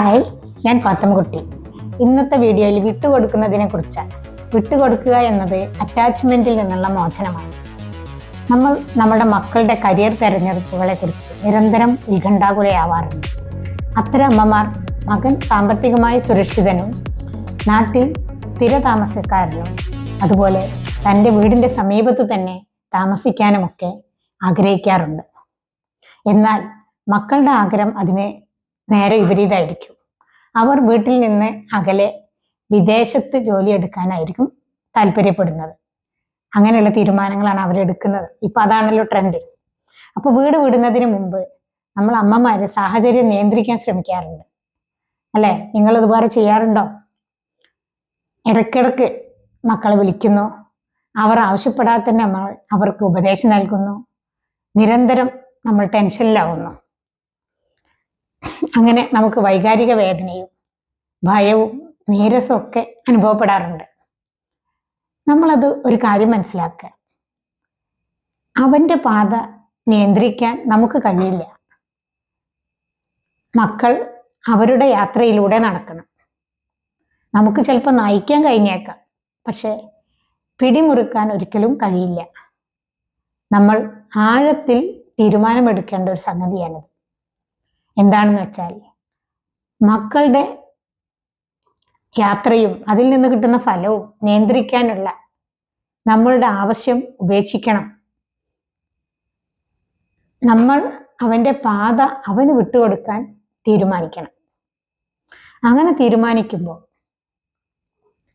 Hi ഞാൻ പാത്തംകുട്ടി ഇന്നത്തെ വീഡിയോയിൽ വിട്ടുകൊടുക്കുന്നതിനെ കുറിച്ചാണ് വിട്ടുകൊടുക്കുക എന്നത് അറ്റാച്ച്മെന്റിൽ നിന്നുള്ള മോചനമാണ്. നമ്മൾ നമ്മുടെ മക്കളുടെ കരിയർ തെരഞ്ഞെടുപ്പുകളെ കുറിച്ച് നിരന്തരം ഉത്കണ്ഠാകുലയാവാറുണ്ട്. അത്തരം അമ്മമാർ മകൻ സാമ്പത്തികമായി സുരക്ഷിതനും നാട്ടിൽ സ്ഥിര താമസക്കാരനും അതുപോലെ തന്റെ വീടിന്റെ സമീപത്ത് തന്നെ താമസിക്കാനുമൊക്കെ ആഗ്രഹിക്കാറുണ്ട്. എന്നാൽ മക്കളുടെ ആഗ്രഹം അതിനെ നേരെ വിപരീതമായിരിക്കും. അവർ വീട്ടിൽ നിന്ന് അകലെ വിദേശത്ത് ജോലി എടുക്കാനായിരിക്കും താല്പര്യപ്പെടുന്നത്. അങ്ങനെയുള്ള തീരുമാനങ്ങളാണ് അവരെടുക്കുന്നത് ഇപ്പൊ അതാണല്ലോ ട്രെൻഡ് അപ്പോൾ വീട് വിടുന്നതിന് മുമ്പ് നമ്മൾ അമ്മമാർ സാഹചര്യം നിയന്ത്രിക്കാൻ ശ്രമിക്കാറുണ്ട്. അല്ലേ? നിങ്ങൾ ഇതുപോലെ ചെയ്യാറുണ്ടോ? ഇടയ്ക്കിടയ്ക്ക് മക്കളെ വിളിക്കുന്നു. അവർ ആവശ്യപ്പെടാതെ തന്നെ നമ്മൾ അവർക്ക് ഉപദേശം നൽകുന്നു. നിരന്തരം നമ്മൾ ടെൻഷനിലാവുന്നു അങ്ങനെ നമുക്ക് വൈകാരിക വേദനയും ഭയവും നീരസവും ഒക്കെ അനുഭവപ്പെടാറുണ്ട്. നമ്മളത് ഒരു കാര്യം മനസ്സിലാക്കുക. അവന്റെ പാത നിയന്ത്രിക്കാൻ നമുക്ക് കഴിയില്ല. മക്കൾ അവരുടെ യാത്രയിലൂടെ നടക്കണം. നമുക്ക് ചിലപ്പോൾ നയിക്കാൻ കഴിഞ്ഞേക്കാം പക്ഷേ പിടിമുറുക്കാൻ ഒരിക്കലും കഴിയില്ല. നമ്മൾ ആഴത്തിൽ തീരുമാനമെടുക്കേണ്ട ഒരു സംഗതിയാണിത്. എന്താണെന്ന് വെച്ചാൽ മക്കളുടെ യാത്രയും അതിൽ നിന്ന് കിട്ടുന്ന ഫലവും നിയന്ത്രിക്കാനുള്ള നമ്മളുടെ ആവശ്യം ഉപേക്ഷിക്കണം. നമ്മൾ അവന്റെ പാത അവന് വിട്ടുകൊടുക്കാൻ തീരുമാനിക്കണം. അങ്ങനെ തീരുമാനിക്കുമ്പോൾ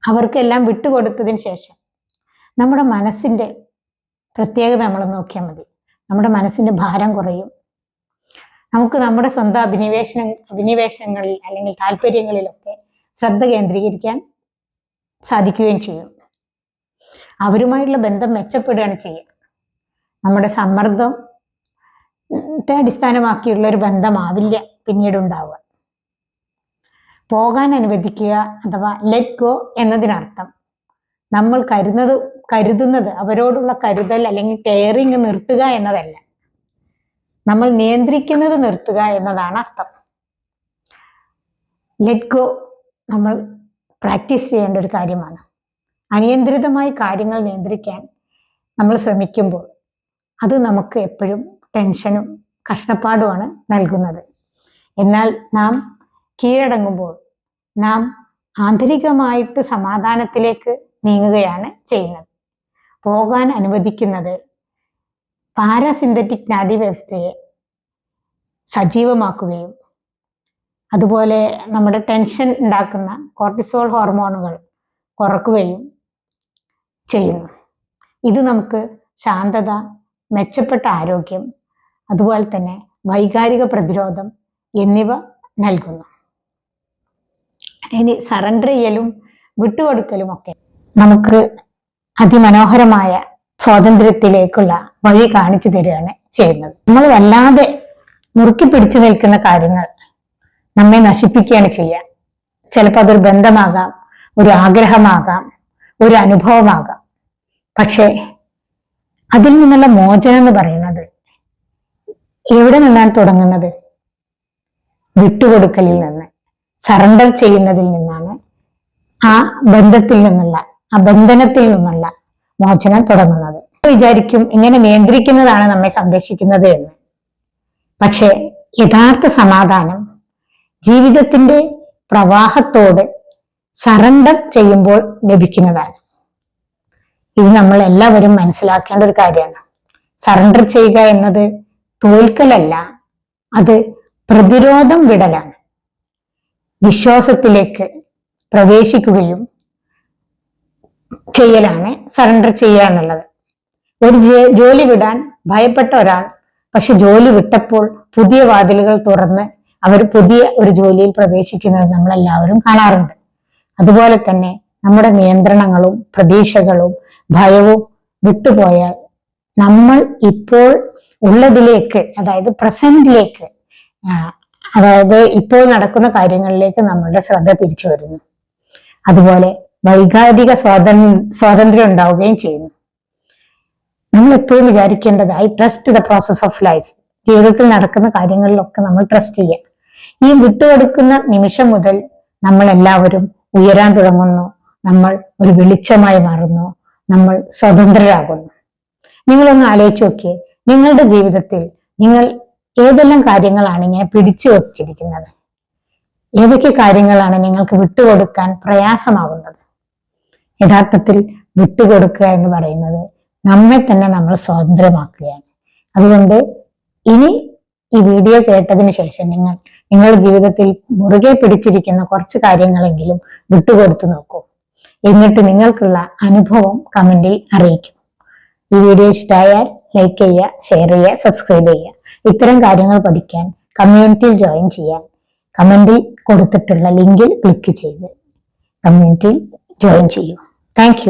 അവർക്കെല്ലാം വിട്ടുകൊടുത്തതിന് ശേഷം നമ്മുടെ മനസ്സിന്റെ പ്രത്യേകത നമ്മൾ നോക്കിയാൽ മതി. നമ്മുടെ മനസ്സിന്റെ ഭാരം കുറയും. നമുക്ക് നമ്മുടെ സ്വന്തം അഭിനിവേശന അഭിനിവേശങ്ങളിൽ അല്ലെങ്കിൽ താല്പര്യങ്ങളിലൊക്കെ ശ്രദ്ധ കേന്ദ്രീകരിക്കാൻ സാധിക്കുകയും ചെയ്യും. അവരുമായിട്ടുള്ള ബന്ധം മെച്ചപ്പെടുകയാണ് ചെയ്യുക. നമ്മുടെ സമ്മർദ്ദത്തെ അടിസ്ഥാനമാക്കിയുള്ള ഒരു ബന്ധമാവില്ല പിന്നീട് ഉണ്ടാവുക പോകാൻ അനുവദിക്കുക അഥവാ ലെറ്റ് ഗോ എന്നതിനർത്ഥം നമ്മൾ കരുതുന്നത് കരുതുന്നത് അവരോടുള്ള കരുതൽ അല്ലെങ്കിൽ കെയറിങ് നിർത്തുക എന്നതല്ല. നമ്മൾ നിയന്ത്രിക്കുന്നത് നിർത്തുക എന്നതാണ് അർത്ഥം. ലെറ്റ് ഗോ നമ്മൾ പ്രാക്ടീസ് ചെയ്യേണ്ട ഒരു കാര്യമാണ്. അനിയന്ത്രിതമായി കാര്യങ്ങൾ നിയന്ത്രിക്കാൻ നമ്മൾ ശ്രമിക്കുമ്പോൾ അത് നമുക്ക് എപ്പോഴും ടെൻഷനും കഷ്ടപ്പാടുമാണ് നൽകുന്നത്. എന്നാൽ നാം കീഴടങ്ങുമ്പോൾ നാം ആന്തരികമായിട്ട് സമാധാനത്തിലേക്ക് നീങ്ങുകയാണ് ചെയ്യുന്നത്. പോകാൻ അനുവദിക്കുന്നത് പാരാസിന്തറ്റിക് നാഡീവ്യവസ്ഥയെ സജീവമാക്കുകയും അതുപോലെ നമ്മുടെ ടെൻഷൻ ഉണ്ടാക്കുന്ന കോർട്ടിസോൾ ഹോർമോണുകൾ കുറക്കുകയും ചെയ്യുന്നു. ഇത് നമുക്ക് ശാന്തത മെച്ചപ്പെട്ട ആരോഗ്യം അതുപോലെ തന്നെ വൈകാരിക പ്രതിരോധം എന്നിവ നൽകുന്നു. ഇനി സറണ്ടർ ചെയ്യലും വിട്ടുകൊടുക്കലും ഒക്കെ നമുക്ക് അതിമനോഹരമായ സ്വാതന്ത്ര്യത്തിലേക്കുള്ള വഴി കാണിച്ചു തരികയാണ് ചെയ്യുന്നത്. നമ്മൾ വല്ലാതെ മുറുക്കി പിടിച്ചു നിൽക്കുന്ന കാര്യങ്ങൾ നമ്മെ നശിപ്പിക്കുകയാണ് ചെയ്യുക. ചിലപ്പോൾ അതൊരു ബന്ധമാകാം ഒരു ആഗ്രഹമാകാം ഒരു അനുഭവമാകാം. പക്ഷേ അതിൽ നിന്നുള്ള മോചനം എന്ന് പറയുന്നത് എവിടെ നിന്നാണ് തുടങ്ങുന്നത്? വിട്ടുകൊടുക്കലിൽ നിന്ന് സറണ്ടർ ചെയ്യുന്നതിൽ നിന്നാണ് ആ ബന്ധത്തിൽ നിന്നുള്ള ആ ബന്ധനത്തിൽ നിന്നുള്ള മോചനം തുടങ്ങുന്നത്. വിചാരിക്കും ഇങ്ങനെ നിയന്ത്രിക്കുന്നതാണ് നമ്മെ സംരക്ഷിക്കുന്നത് എന്ന്. പക്ഷെ യഥാർത്ഥ സമാധാനം ജീവിതത്തിന്റെ പ്രവാഹത്തോട് സറണ്ടർ ചെയ്യുമ്പോൾ ലഭിക്കുന്നതാണ്. ഇത് നമ്മൾ എല്ലാവരും മനസ്സിലാക്കേണ്ട ഒരു കാര്യമാണ്. സറണ്ടർ ചെയ്യുക എന്നത് തോൽക്കലല്ല അത് പ്രതിരോധം വിടലാണ്. വിശ്വാസത്തിലേക്ക് പ്രവേശിക്കുകയും ചെയ്യലാണ് സറണ്ടർ ചെയ്യുക എന്നുള്ളത്. ഒരു ജോലി വിടാൻ ഭയപ്പെട്ട ഒരാൾ പക്ഷെ ജോലി വിട്ടപ്പോൾ പുതിയ വാതിലുകൾ തുറന്ന് അവർ പുതിയ ഒരു ജോലിയിൽ പ്രവേശിക്കുന്നത് നമ്മളെല്ലാവരും കാണാറുണ്ട്. അതുപോലെ തന്നെ നമ്മുടെ നിയന്ത്രണങ്ങളും പ്രതീക്ഷകളും ഭയവും വിട്ടുപോയാൽ നമ്മൾ ഇപ്പോൾ ഉള്ളതിലേക്ക് അതായത് പ്രസന്റിലേക്ക് അതായത് ഇപ്പോൾ നടക്കുന്ന കാര്യങ്ങളിലേക്ക് നമ്മളുടെ ശ്രദ്ധ തിരിച്ചു വരുന്നു. അതുപോലെ വൈകാരിക സ്വാതന്ത്ര്യ സ്വാതന്ത്ര്യം ഉണ്ടാവുകയും ചെയ്യുന്നു. നമ്മൾ എപ്പോഴും വിചാരിക്കേണ്ടത് I trust the process of life ജീവിതത്തിൽ നടക്കുന്ന കാര്യങ്ങളിലൊക്കെ നമ്മൾ ട്രസ്റ്റ് ചെയ്യുക. ഈ വിട്ടുകൊടുക്കുന്ന നിമിഷം മുതൽ നമ്മൾ എല്ലാവരും ഉയരാൻ തുടങ്ങുന്നു. നമ്മൾ ഒരു വെളിച്ചമായി മാറുന്നു. നമ്മൾ സ്വതന്ത്രരാകുന്നു. നിങ്ങളൊന്ന് ആലോചിച്ച് നോക്കിയേ. നിങ്ങളുടെ ജീവിതത്തിൽ നിങ്ങൾ ഏതെല്ലാം കാര്യങ്ങളാണ് ഇങ്ങനെ പിടിച്ചു വച്ചിരിക്കുന്നത്? ഏതൊക്കെ കാര്യങ്ങളാണ് നിങ്ങൾക്ക് വിട്ടുകൊടുക്കാൻ പ്രയാസമാകുന്നത്? യഥാർത്ഥത്തിൽ വിട്ടുകൊടുക്കുക എന്ന് പറയുന്നത് നമ്മെ തന്നെ നമ്മൾ സ്വതന്ത്രമാക്കുകയാണ്. അതുകൊണ്ട് ഇനി ഈ വീഡിയോ കേട്ടതിന് ശേഷം നിങ്ങൾ നിങ്ങളുടെ ജീവിതത്തിൽ മുറുകെ പിടിച്ചിരിക്കുന്ന കുറച്ച് കാര്യങ്ങളെങ്കിലും വിട്ടുകൊടുത്തു നോക്കൂ. എന്നിട്ട് നിങ്ങൾക്കുള്ള അനുഭവം കമന്റിൽ അറിയിക്കും. ഈ വീഡിയോ ഇഷ്ടമായാൽ ലൈക്ക് ചെയ്യുക ഷെയർ ചെയ്യുക സബ്സ്ക്രൈബ് ചെയ്യുക. ഇത്തരം കാര്യങ്ങൾ പഠിക്കാൻ കമ്മ്യൂണിറ്റിയിൽ ജോയിൻ ചെയ്യാൻ കമന്റിൽ കൊടുത്തിട്ടുള്ള ലിങ്കിൽ ക്ലിക്ക് ചെയ്ത് കമ്മ്യൂണിറ്റിയിൽ ജോയിൻ ചെയ്യൂ. താങ്ക്